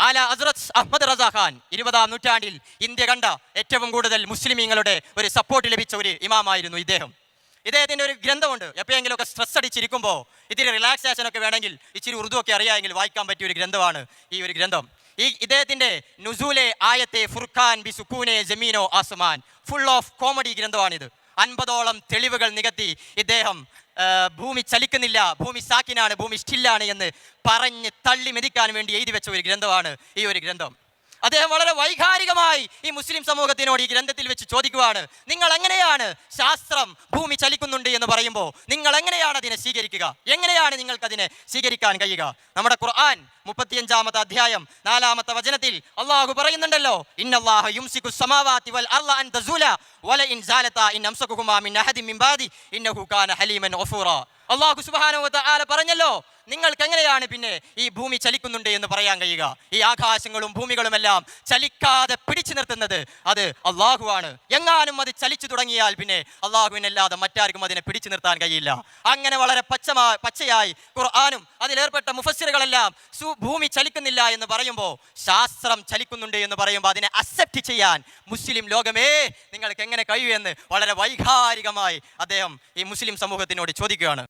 ആല അസ്രത് അഹമ്മദ് റസാഖാൻ ഇരുപതാം നൂറ്റാണ്ടിൽ ഇന്ത്യ കണ്ട ഏറ്റവും കൂടുതൽ മുസ്ലിമീങ്ങളുടെ ഒരു സപ്പോർട്ട് ലഭിച്ച ഒരു ഇമാമായിരുന്നു ഇദ്ദേഹം. ഇദ്ദേഹത്തിന്റെ ഒരു ഗ്രന്ഥമുണ്ട്. എപ്പോഴെങ്കിലുമൊക്കെ സ്ട്രെസ് അടിച്ചിരിക്കുമ്പോൾ ഇത്തിരി റിലാക്സേഷൻ ഒക്കെ വേണമെങ്കിൽ ഇച്ചിരി ഉറുദു ഒക്കെ അറിയാമെങ്കിൽ വായിക്കാൻ പറ്റിയ ഒരു ഗ്രന്ഥമാണ് ഈ ഒരു ഗ്രന്ഥം. ഈ ഇദ്ദേഹത്തിന്റെ നുസൂലെ ആയത്തെ ഫുർഖാൻ ബി സുക്കൂനെ ജമീനോ ആസുമാൻ. ഫുൾ ഓഫ് കോമഡി ഗ്രന്ഥമാണിത്. അൻപതോളം തെളിവുകൾ നികത്തി ഇദ്ദേഹം ഭൂമി ചലിക്കുന്നില്ല ഭൂമി സാക്കിനാണ് ഭൂമി സ്റ്റില്ലാണ് എന്ന് പറഞ്ഞ് തള്ളി മെതിക്കാൻ വേണ്ടി എഴുതി വെച്ച ഒരു ഗ്രന്ഥമാണ് ഈ ഒരു ഗ്രന്ഥം. അദ്ദേഹം വളരെ വൈകാരികമായി ഈ മുസ്ലിം സമൂഹത്തിനോട് ഈ ഗ്രന്ഥത്തിൽ വെച്ച് ചോദിക്കുവാണ്. നിങ്ങൾ എങ്ങനെയാണ് ശാസ്ത്രം ഭൂമി ചലിക്കുന്നുണ്ട് എന്ന് പറയുമ്പോൾ നിങ്ങൾ എങ്ങനെയാണ് അതിനെ സ്വീകരിക്കുക? എങ്ങനെയാണ് നിങ്ങൾക്ക് അതിനെ സ്വീകരിക്കാൻ കഴിയുക? നമ്മുടെ ഖുർആൻ മുപ്പത്തിയഞ്ചാമത്തെ അധ്യായം നാലാമത്തെ വചനത്തിൽ അള്ളാഹു പറയുന്നുണ്ടല്ലോ അള്ളാഹു സുബ്ഹാനഹു വ പറഞ്ഞല്ലോ നിങ്ങൾക്ക് എങ്ങനെയാണ് പിന്നെ ഈ ഭൂമി ചലിക്കുന്നുണ്ട് എന്ന് പറയാൻ കഴിയുക? ഈ ആകാശങ്ങളും ഭൂമികളുമെല്ലാം ചലിക്കാതെ പിടിച്ചു നിർത്തുന്നത് അത് അള്ളാഹുവാണ് എങ്ങാനും അത് ചലിച്ചു തുടങ്ങിയാൽ പിന്നെ അള്ളാഹുവിനല്ലാതെ മറ്റാർക്കും അതിനെ പിടിച്ചു നിർത്താൻ കഴിയില്ല. അങ്ങനെ വളരെ പച്ചമാ പച്ചയായി ഖുർആാനും അതിലേർപ്പെട്ട മുഫസ്സിറുകളെല്ലാം ഭൂമി ചലിക്കുന്നില്ല എന്ന് പറയുമ്പോൾ ശാസ്ത്രം ചലിക്കുന്നുണ്ട് എന്ന് പറയുമ്പോൾ അതിനെ അക്സെപ്റ്റ് ചെയ്യാൻ മുസ്ലിം ലോകമേ നിങ്ങൾക്ക് എങ്ങനെ കഴിയുമെന്ന് വളരെ വൈകാരികമായി അദ്ദേഹം ഈ മുസ്ലിം സമൂഹത്തിനോട് ചോദിക്കുകയാണ്.